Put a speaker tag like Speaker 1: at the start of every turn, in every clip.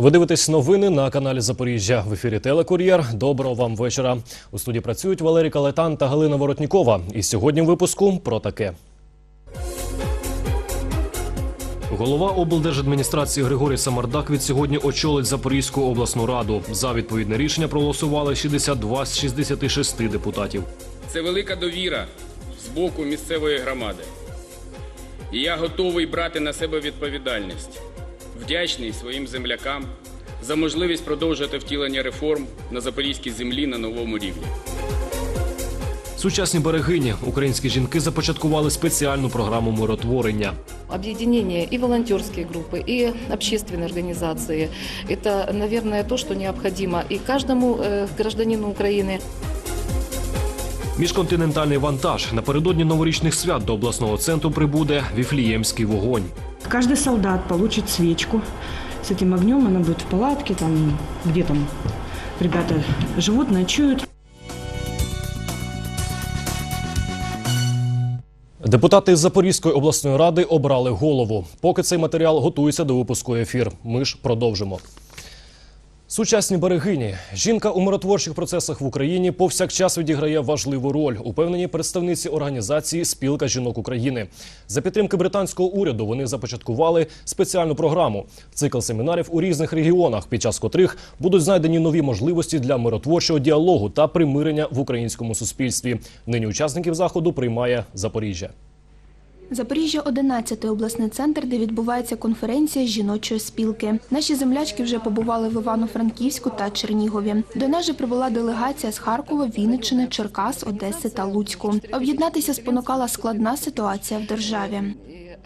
Speaker 1: Ви дивитесь новини на каналі Запоріжжя в ефірі Телекур'єр. Доброго вам вечора. У студії працюють Валерій Калетан та Галина Воротнікова. І сьогодні в випуску про таке. Голова облдержадміністрації Григорій Самардак від сьогодні очолить Запорізьку обласну раду. За відповідне рішення проголосували 62 з 66 депутатів.
Speaker 2: Це велика довіра з боку місцевої громади. І я готовий брати на себе відповідальність, вдячний своїм землякам за можливість продовжувати втілення реформ на запорізькій землі на новому рівні.
Speaker 1: Сучасні берегині українські жінки започаткували спеціальну програму миротворення.
Speaker 3: Объединение и волонтерские группы, и общественные организации. Это, наверное, то, что необходимо и каждому э, гражданину Украины.
Speaker 1: Міжконтинентальний вантаж напередодні новорічних свят до обласного центру прибуде Віфліємський вогонь.
Speaker 4: Каждый солдат получит свечку с этим огнем, она будет в палатке, там, где там ребята живут, ночуют.
Speaker 1: Депутати Запорізької обласної ради обрали голову. Поки цей матеріал готується до випуску ефір. Ми ж продовжимо. Сучасні берегині. Жінка у миротворчих процесах в Україні повсякчас відіграє важливу роль, упевнені представниці організації Спілка жінок України. За підтримки британського уряду вони започаткували спеціальну програму цикл семінарів у різних регіонах, під час котрих будуть знайдені нові можливості для миротворчого діалогу та примирення в українському суспільстві. Нині учасників заходу приймає Запоріжжя.
Speaker 5: Запоріжжя 11 обласний центр, де відбувається конференція жіночої спілки. Наші землячки вже побували в Івано-Франківську та Чернігові. До нас же прибула делегація з Харкова, Вінниччини, Черкас, Одеси та Луцьку. Об'єднатися спонукала складна ситуація в державі.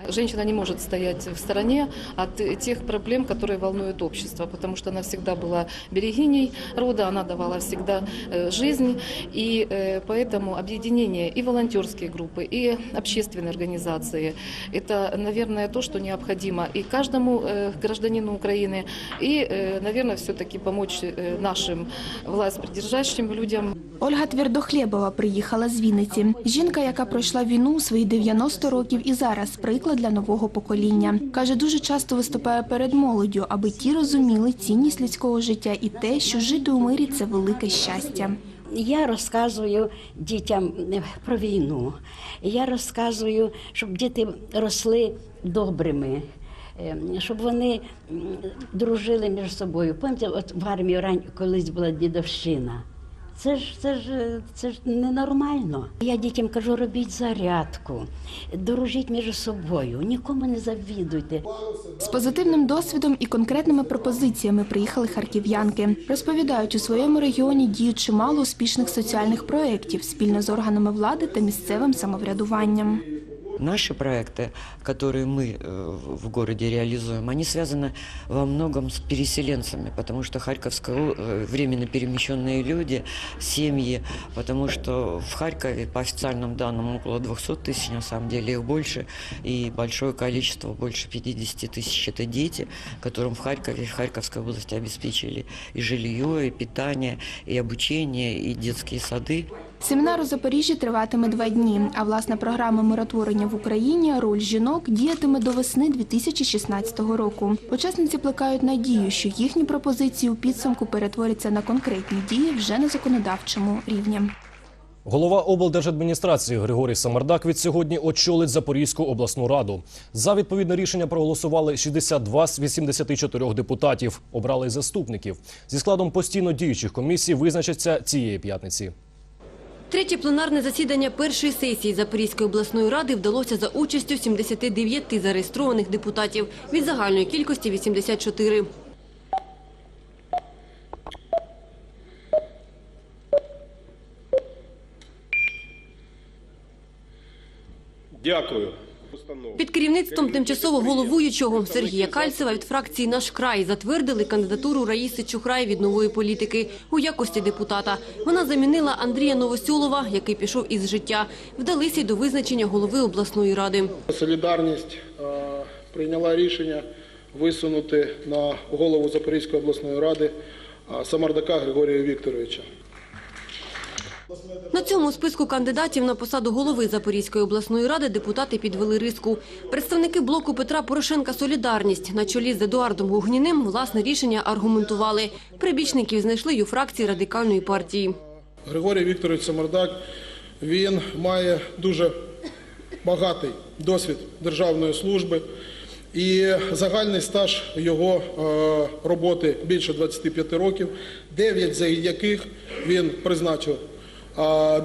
Speaker 3: И Женщина не может стоять в стороне от тех проблем, которые волнуют общество, потому что она всегда была берегиней рода, она давала всегда э, жизнь, и э, поэтому объединение и волонтерские группы, и общественные организации – это, наверное, то, что необходимо и каждому э, гражданину Украины, и, э, наверное, все-таки помочь э, нашим власть придержащим людям
Speaker 5: Ольга Твердохлєбова приїхала з Вінниці. Жінка, яка пройшла війну у свої 90 років і зараз приклад для нового покоління. Каже, дуже часто виступає перед молоддю, аби ті розуміли цінність людського життя і те, що жити у мирі це велике щастя.
Speaker 6: Я розказую дітям е, про війну. Я розказую, щоб діти росли добрими, е, щоб вони дружили між собою. Пам'ятаєте, от в армії рань колись була дідовщина. Це ж це ж це ж ненормально. Я дітям кажу, робіть зарядку, дорожіть між собою, нікому не завідуйте.
Speaker 5: З позитивним досвідом і конкретними пропозиціями приїхали харків'янки. Розповідають, у своєму регіоні діють чимало успішних соціальних проєктів спільно з органами влади та місцевим самоврядуванням.
Speaker 7: Наши проекты, которые мы э, в городе реализуем, они связаны во многом с переселенцами, потому что Харьковская о- э, временно перемещенные люди, семьи, потому что в Харькове, по официальным данным, около 200 тысяч, на самом деле их больше, и большое количество, больше 50 тысяч, это дети, которым в Харькове, в Харьковской области обеспечили и жилье, и питание, и обучение, и детские сады.
Speaker 5: Семінар у Запоріжжі триватиме два дні. А власна програма миротворення в Україні роль жінок діятиме до весни 2016 року. Учасниці плекають надію, що їхні пропозиції у підсумку перетворяться на конкретні дії вже на законодавчому рівні.
Speaker 1: Голова облдержадміністрації Григорій Самардак від сьогодні очолить Запорізьку обласну раду. За відповідне рішення проголосували 62 з 84 депутатів. Обрали заступників. Зі складом постійно діючих комісій визначаться цієї п'ятниці.
Speaker 8: Третє пленарне засідання першої сесії Запорізької обласної ради вдалося за участю 79 зареєстрованих депутатів від загальної кількості 84.
Speaker 9: Дякую.
Speaker 8: Під керівництвом тимчасово головуючого Сергія Кальцева від фракції «Наш край» затвердили кандидатуру Раїси Чухрай від нової політики у якості депутата. Вона замінила Андрія Новосьолова, який пішов із життя. Вдалися й до визначення голови обласної ради.
Speaker 9: Солідарність е, прийняла рішення висунути на голову Запорізької обласної ради е, Самардака Григорія Вікторовича.
Speaker 8: На цьому списку кандидатів на посаду голови Запорізької обласної ради депутати підвели риску. Представники блоку Петра Порошенка «Солідарність» на чолі з Едуардом Гугніним власне рішення аргументували. Прибічників знайшли й у фракції радикальної партії.
Speaker 9: Григорій Вікторович Самардак, він має дуже багатий досвід державної служби і загальний стаж його е, роботи більше 25 років, 9 з яких він призначив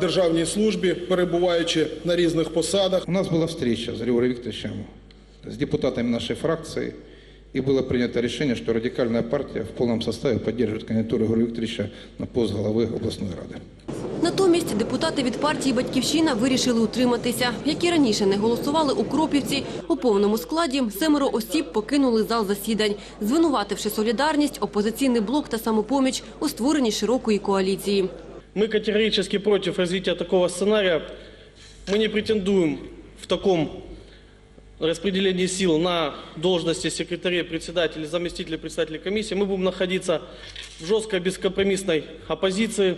Speaker 9: державній службі, перебуваючи на різних посадах.
Speaker 10: У нас была встреча с Григорием Викторовичем, с депутатами нашей фракции, и было принято решение, что радикальная партия в полном составе поддерживает кандидатуру Григория Викторовича на пост главы областной рады.
Speaker 8: Натомість депутати від партії «Батьківщина» вирішили утриматися. Як і раніше не голосували у Кропівці, у повному складі семеро осіб покинули зал засідань, звинувативши «Солідарність», опозиційний блок та «Самопоміч» у створенні широкої коаліції.
Speaker 11: Мы категорически против развития такого сценария. Мы не претендуем в таком распределении сил на должности секретарей, председателей, заместителей председателей комиссии. Мы будем находиться в жесткой бескомпромиссной оппозиции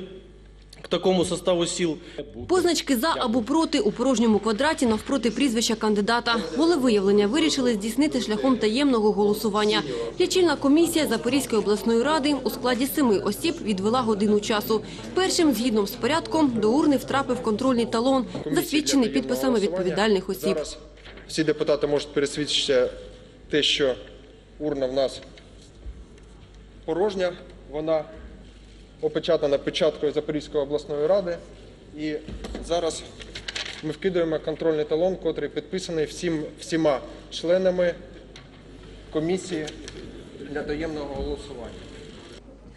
Speaker 11: к такому составу сил.
Speaker 8: Позначки «за» або «проти» у порожньому квадраті навпроти прізвища кандидата. Волевиявлення вирішили здійснити шляхом таємного голосування. Лічильна комісія Запорізької обласної ради у складі семи осіб відвела годину часу. Першим, згідно з порядком, до урни втрапив контрольний талон, засвідчений підписами відповідальних осіб.
Speaker 12: Зараз всі депутати можуть пересвідчити те, що урна в нас порожня, вона опечатана печаткою Запорізької обласної ради. І зараз ми вкидаємо контрольний талон, котрий підписаний всім, всіма членами комісії для таємного голосування.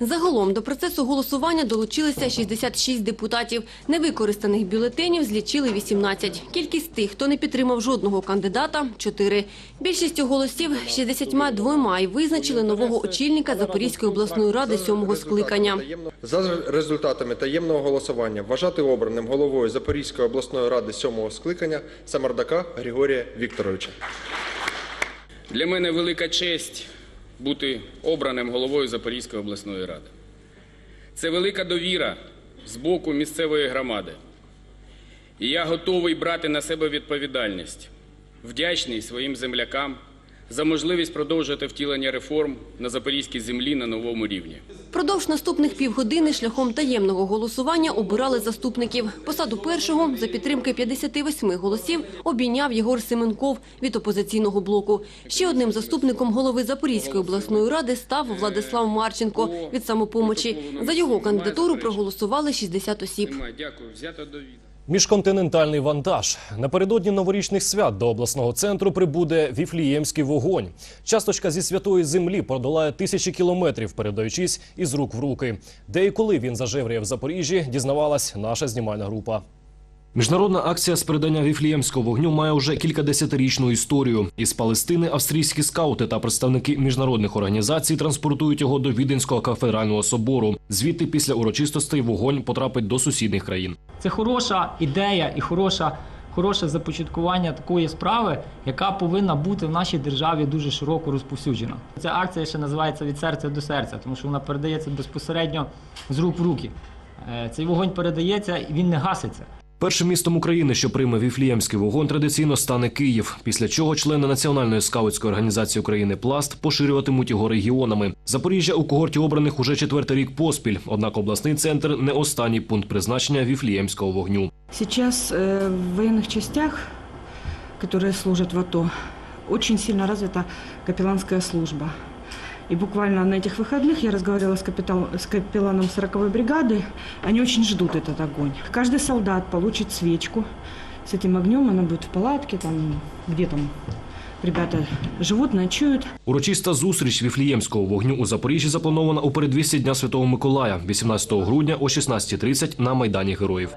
Speaker 8: Загалом до процесу голосування долучилися 66 депутатів. Невикористаних бюлетенів злічили 18. Кількість тих, хто не підтримав жодного кандидата – 4. Більшістю голосів – 62 і визначили нового очільника Запорізької обласної ради сьомого скликання.
Speaker 12: За результатами таємного голосування вважати обраним головою Запорізької обласної ради сьомого скликання Самардака Григорія Вікторовича.
Speaker 2: Для мене велика честь бути обраним головою Запорізької обласної ради. Це велика довіра з боку місцевої громади. І я готовий брати на себе відповідальність, вдячний своїм землякам за можливість продовжити втілення реформ на запорізькій землі на новому рівні.
Speaker 8: Продовж наступних півгодини шляхом таємного голосування обирали заступників. Посаду першого за підтримки 58 голосів обійняв Єгор Семенков від опозиційного блоку. Ще одним заступником голови Запорізької обласної ради став Владислав Марченко від самопомочі. За його кандидатуру проголосували 60 осіб.
Speaker 2: Дякую. Взято до відома.
Speaker 1: Міжконтинентальний вантаж напередодні новорічних свят до обласного центру прибуде віфліємський вогонь. Часточка зі святої землі продолає тисячі кілометрів, передаючись із рук в руки. Де і коли він зажевріє в Запоріжжі, дізнавалась наша знімальна група. Міжнародна акція з передання віфліємського вогню має вже кількадесятирічну історію. Із Палестини австрійські скаути та представники міжнародних організацій транспортують його до Віденського кафедрального собору. Звідти після урочистостей вогонь потрапить до сусідніх країн.
Speaker 13: Це хороша ідея і хороша, хороше започаткування такої справи, яка повинна бути в нашій державі дуже широко розповсюджена. Ця акція ще називається від серця до серця, тому що вона передається безпосередньо з рук в руки. Е, Цей вогонь передається і він не гаситься.
Speaker 1: Першим містом України, що прийме віфліємський вогонь, традиційно стане Київ. Після чого члени Національної скаутської організації України Пласт поширюватимуть його регіонами. Запоріжжя у когорті обраних уже четвертий рік поспіль. Однак обласний центр не останній пункт призначення віфліємського вогню.
Speaker 4: Сейчас э, в военных частях, которые служат в АТО, очень сильно развита капелланская служба. И буквально на этих выходных я разговаривала с, капитал, с капелланом 40-й бригады. Они очень ждут этот огонь. Каждый солдат получит свечку. С этим огнем она будет в палатке, там, где там ребята живут, ночуют.
Speaker 1: Урочиста зустріч віфліємського вогню у Запоріжжі запланована у передвісті Дня Святого Миколая, 18 грудня о 16.30 на Майдані Героїв.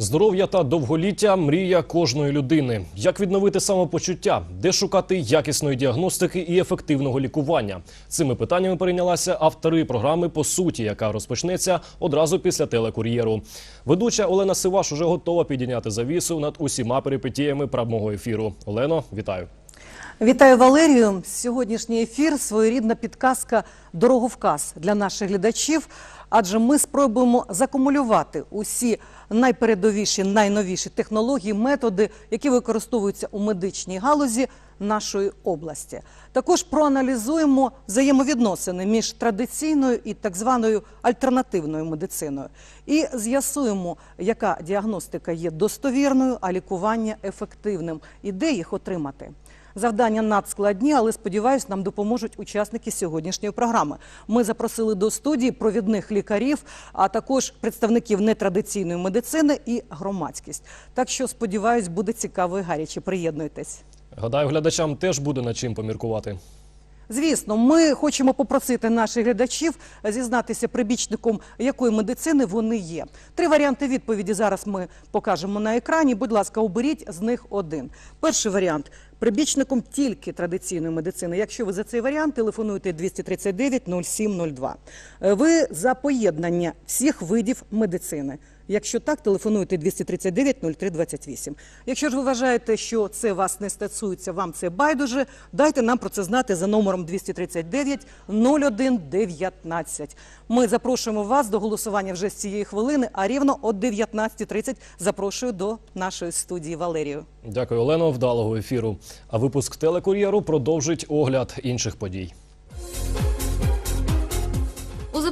Speaker 1: Здоров'я та довголіття мрія кожної людини. Як відновити самопочуття, де шукати якісної діагностики і ефективного лікування? Цими питаннями перейнялася автори програми по суті, яка розпочнеться одразу після телекур'єру. Ведуча Олена Сиваш уже готова підійняти завісу над усіма перипетіями прямого ефіру. Олено, вітаю.
Speaker 14: Вітаю Валерію. Сьогоднішній ефір своєрідна підказка дороговказ для наших глядачів, адже ми спробуємо закумулювати усі найпередовіші, найновіші технології, методи, які використовуються у медичній галузі нашої області. Також проаналізуємо взаємовідносини між традиційною і так званою альтернативною медициною, і з'ясуємо, яка діагностика є достовірною, а лікування ефективним, і де їх отримати. Завдання надскладні, але сподіваюся, нам допоможуть учасники сьогоднішньої програми. Ми запросили до студії провідних лікарів, а також представників нетрадиційної медицини і громадськість. Так що сподіваюсь, буде цікаво і гаряче. Приєднуйтесь.
Speaker 1: Гадаю, глядачам теж буде над чим поміркувати.
Speaker 14: Звісно, ми хочемо попросити наших глядачів зізнатися прибічником, якої медицини вони є. Три варіанти відповіді зараз ми покажемо на екрані. Будь ласка, оберіть з них один. Перший варіант прибічником тільки традиційної медицини. Якщо ви за цей варіант, телефонуйте 239 0702. Е, Ви за поєднання всіх видів медицини. Якщо так, телефонуйте 239 0328. Якщо ж ви вважаєте, що це вас не стосується, вам це байдуже, дайте нам про це знати за номером 239 0119. Ми запрошуємо вас до голосування вже з цієї хвилини, а рівно о 19.30 запрошую до нашої студії Валерію.
Speaker 1: Дякую, Олено. Вдалого ефіру. А випуск телекур'єру продовжить огляд інших подій.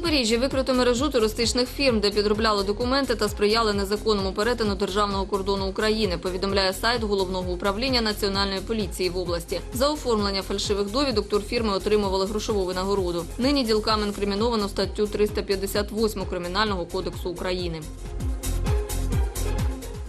Speaker 15: Запоріжжі викрито мережу туристичних фірм, де підробляли документи та сприяли незаконному перетину державного кордону України. Повідомляє сайт головного управління національної поліції в області. За оформлення фальшивих довідок турфірми отримували грошову винагороду. Нині ділкам інкриміновано статтю 358 кримінального кодексу України.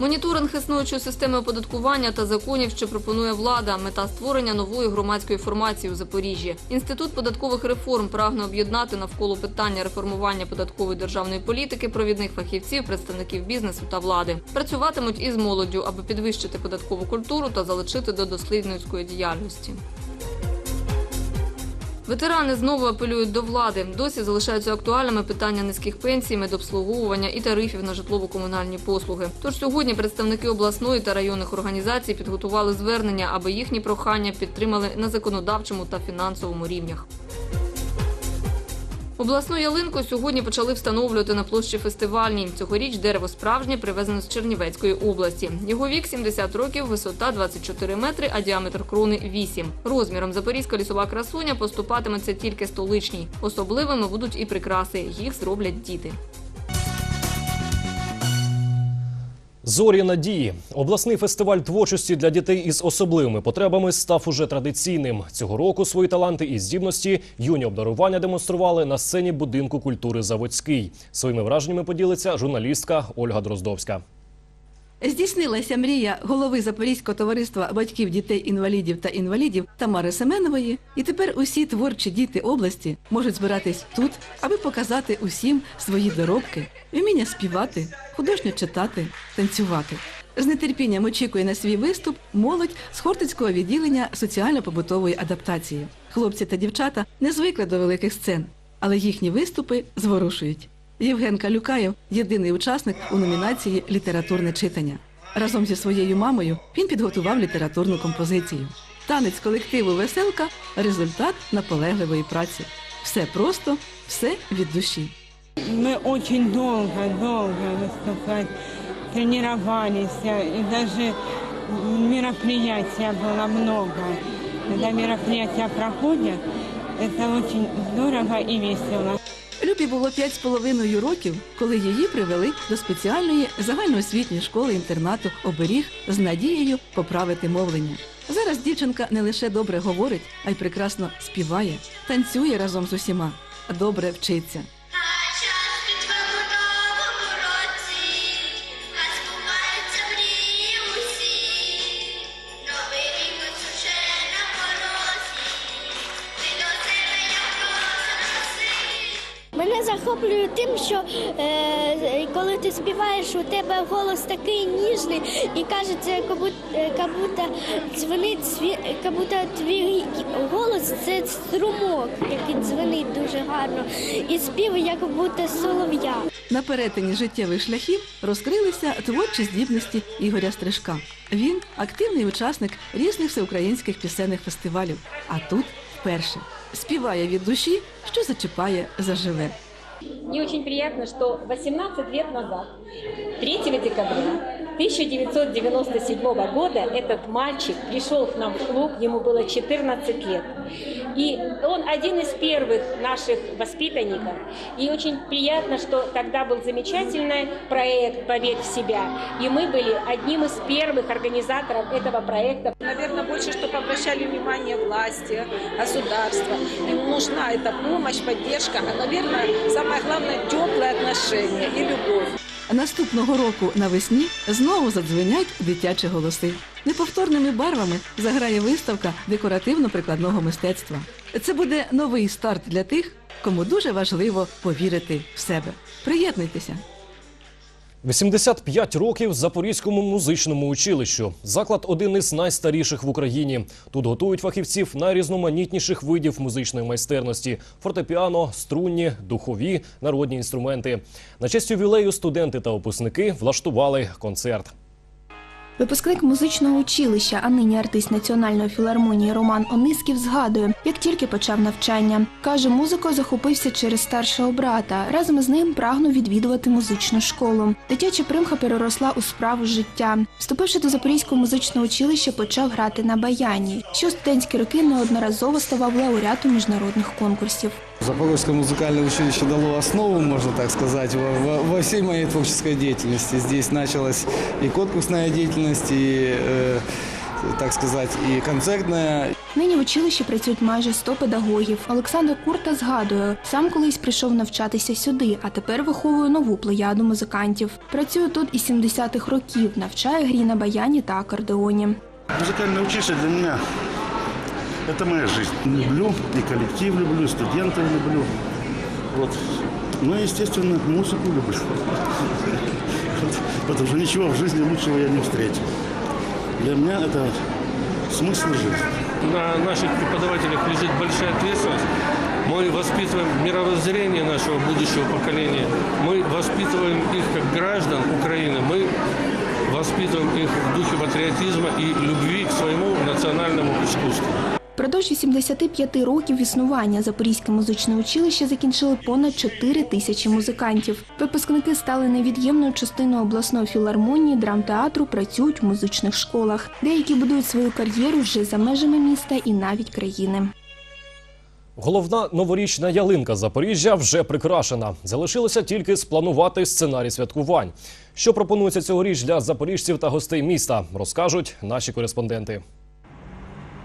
Speaker 15: Моніторинг існуючої системи оподаткування та законів, що пропонує влада, мета створення нової громадської формації у Запоріжжі. Інститут податкових реформ прагне об'єднати навколо питання реформування податкової державної політики провідних фахівців, представників бізнесу та влади. Працюватимуть із молоддю, аби підвищити податкову культуру та залучити до дослідницької діяльності. Ветерани знову апелюють до влади. Досі залишаються актуальними питання низьких пенсій, медобслуговування і тарифів на житлово-комунальні послуги. Тож сьогодні представники обласної та районних організацій підготували звернення, аби їхні прохання підтримали на законодавчому та фінансовому рівнях. Обласну ялинку сьогодні почали встановлювати на площі фестивальній. Цьогоріч дерево справжнє привезено з Чернівецької області. Його вік 70 років, висота 24 метри, а діаметр крони 8. Розміром запорізька лісова красуня поступатиметься тільки столичній. Особливими будуть і прикраси. Їх зроблять діти.
Speaker 1: Зорі надії. Обласний фестиваль творчості для дітей із особливими потребами став уже традиційним. Цього року свої таланти і здібності юні обдарування демонстрували на сцені будинку культури Заводський. Своїми враженнями поділиться журналістка Ольга Дроздовська.
Speaker 16: Здійснилася мрія голови Запорізького товариства батьків дітей-інвалідів та інвалідів Тамари Семенової, і тепер усі творчі діти області можуть збиратись тут, аби показати усім свої доробки, вміння співати, художньо читати, танцювати. З нетерпінням очікує на свій виступ молодь з Хортицького відділення соціально-побутової адаптації. Хлопці та дівчата не звикли до великих сцен, але їхні виступи зворушують. Євген Калюкаєв єдиний учасник у номінації Літературне читання. Разом зі своєю мамою він підготував літературну композицію. Танець колективу Веселка результат наполегливої праці. Все просто, все від душі.
Speaker 17: Мы очень долго, долго выступать тренировались, и даже мероприятия было много. Когда мероприятия проходят, это очень здорово и весело.
Speaker 16: Любі було п'ять з половиною років, коли її привели до спеціальної загальноосвітньої школи інтернату оберіг з надією поправити мовлення. Зараз дівчинка не лише добре говорить, а й прекрасно співає, танцює разом з усіма, добре вчиться.
Speaker 18: Мене захоплює тим, що е, коли ти співаєш, у тебе голос такий ніжний і кажеться, як будто, як будто дзвонить сві- як твій голос це струмок, який дзвонить дуже гарно, і спів як будто солов'я.
Speaker 16: На перетині життєвих шляхів розкрилися творчі здібності Ігоря Стрижка. Він активний учасник різних всеукраїнських пісенних фестивалів. А тут вперше співає від душі, що зачіпає заживе.
Speaker 19: Мне очень приятно, что 18 лет назад, 3 декабря 1997 года, этот мальчик пришел к нам в клуб, ему было 14 лет. И он один из первых наших воспитанников. И очень приятно, что тогда был замечательный проект «Поверь в себя». И мы были одним из первых организаторов этого проекта.
Speaker 20: Наверное, больше, чтобы обращали внимание власти, государства. Им нужна эта помощь, поддержка, а, наверное, самое главное – теплые отношения и любовь.
Speaker 16: Наступного року навесні знову задзвенять дитячі голоси. Неповторними барвами заграє виставка декоративно-прикладного мистецтва. Це буде новий старт для тих, кому дуже важливо повірити в себе. Приєднуйтеся!
Speaker 1: 85 років Запорізькому музичному училищу. Заклад один із найстаріших в Україні. Тут готують фахівців найрізноманітніших видів музичної майстерності: фортепіано, струнні, духові, народні інструменти. На честь ювілею студенти та випускники влаштували концерт.
Speaker 5: Випускник музичного училища, а нині артист Національної філармонії Роман Онисків згадує, як тільки почав навчання. Каже, музикою захопився через старшого брата. Разом із ним прагнув відвідувати музичну школу. Дитяча примха переросла у справу життя. Вступивши до Запорізького музичного училища, почав грати на баяні. Що студентські роки неодноразово ставав лауреатом міжнародних конкурсів.
Speaker 21: Запорожское музыкальное училище дало основу, можно так сказать, во, во- во всей моей творческой деятельности. Здесь началась и конкурсная деятельность, и, э, так сказать, и концертная.
Speaker 5: Нині в училищі працюють майже 100 педагогів. Олександр Курта згадує, сам колись прийшов навчатися сюди, а тепер виховує нову плеяду музикантів. Працює тут із 70-х років, навчає грі на баяні та акордеоні.
Speaker 22: Музыкальное училище для меня – это моя жизнь. Люблю, и коллектив люблю, и студентов люблю. Вот. Ну естественно, музыку люблю. Потому что ничего в жизни лучшего я не встретил. Для меня это смысл жизни.
Speaker 23: На наших преподавателях лежит большая ответственность. Мы воспитываем мировоззрение нашего будущего поколения. Мы воспитываем их как граждан Украины. Мы воспитываем их в духе патриотизма и любви к своему национальному искусству.
Speaker 5: Продовж 85 років існування Запорізьке музичне училище закінчили понад 4 тисячі музикантів. Випускники стали невід'ємною частиною обласної філармонії, драмтеатру, працюють в музичних школах. Деякі будують свою кар'єру вже за межами міста і навіть країни.
Speaker 1: Головна новорічна ялинка Запоріжжя вже прикрашена. Залишилося тільки спланувати сценарій святкувань. Що пропонується цьогоріч для запоріжців та гостей міста, розкажуть наші кореспонденти.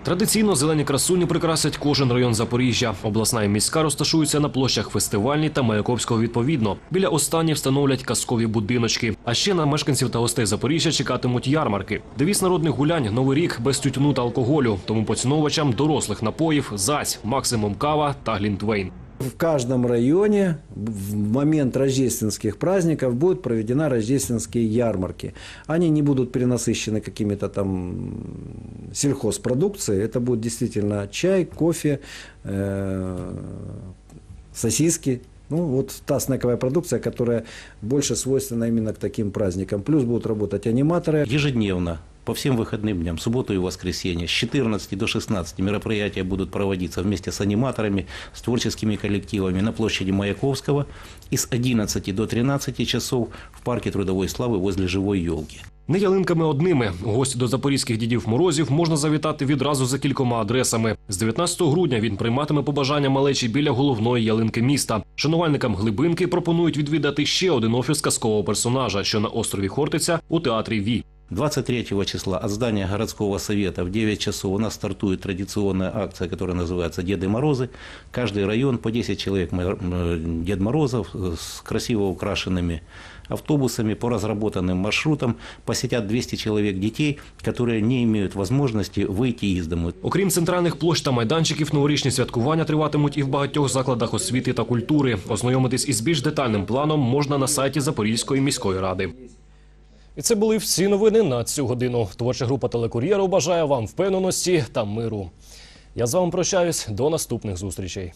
Speaker 1: Традиційно зелені красуні прикрасять кожен район Запоріжжя. Обласна і міська розташуються на площах фестивальній та Маяковського відповідно. Біля останніх встановлять казкові будиночки. А ще на мешканців та гостей Запоріжжя чекатимуть ярмарки. Девіз народних гулянь новий рік без тютюну та алкоголю. Тому поціновувачам дорослих напоїв зась, максимум кава та глінтвейн.
Speaker 24: В каждом районе в момент рождественских праздников будут проведена рождественские ярмарки. Они не будут перенасыщены какими-то там сельхозпродукцией. Это будет действительно чай, кофе, э, сосиски. Ну, вот та снековая продукция, которая больше свойственна именно к таким праздникам. Плюс будут работать аниматоры.
Speaker 25: Ежедневно, по всем выходным дням, субботу и воскресенье, с 14 до 16 мероприятия будут проводиться вместе с аниматорами, с творческими коллективами на площади Маяковского и с 11 до 13 часов в парке Трудовой Славы возле Живой елки.
Speaker 1: Не ялинками одними. У Гості до запорізьких дідів морозів можна завітати відразу за кількома адресами. З 19 грудня він прийматиме побажання малечі біля головної ялинки міста. Шанувальникам глибинки пропонують відвідати ще один офіс казкового персонажа, що на острові Хортиця у театрі Ві.
Speaker 25: 23 числа от здания городского совета в 9 часов у нас стартует традиционная акция, которая называется «Деды Морозы». Каждый район по 10 человек мо- м, Дед Морозов э, с красиво украшенными автобусами по разработанным маршрутам посетят 200 человек детей, которые не имеют возможности выйти из дому.
Speaker 1: Окрім центральних площ та майданчиків, новорічні святкування триватимуть і в багатьох закладах освіти та культури. Ознайомитись із більш детальним планом можна на сайті Запорізької міської ради. І це були всі новини на цю годину. Творча група телекур'єру бажає вам впевненості та миру. Я з вами прощаюсь до наступних зустрічей.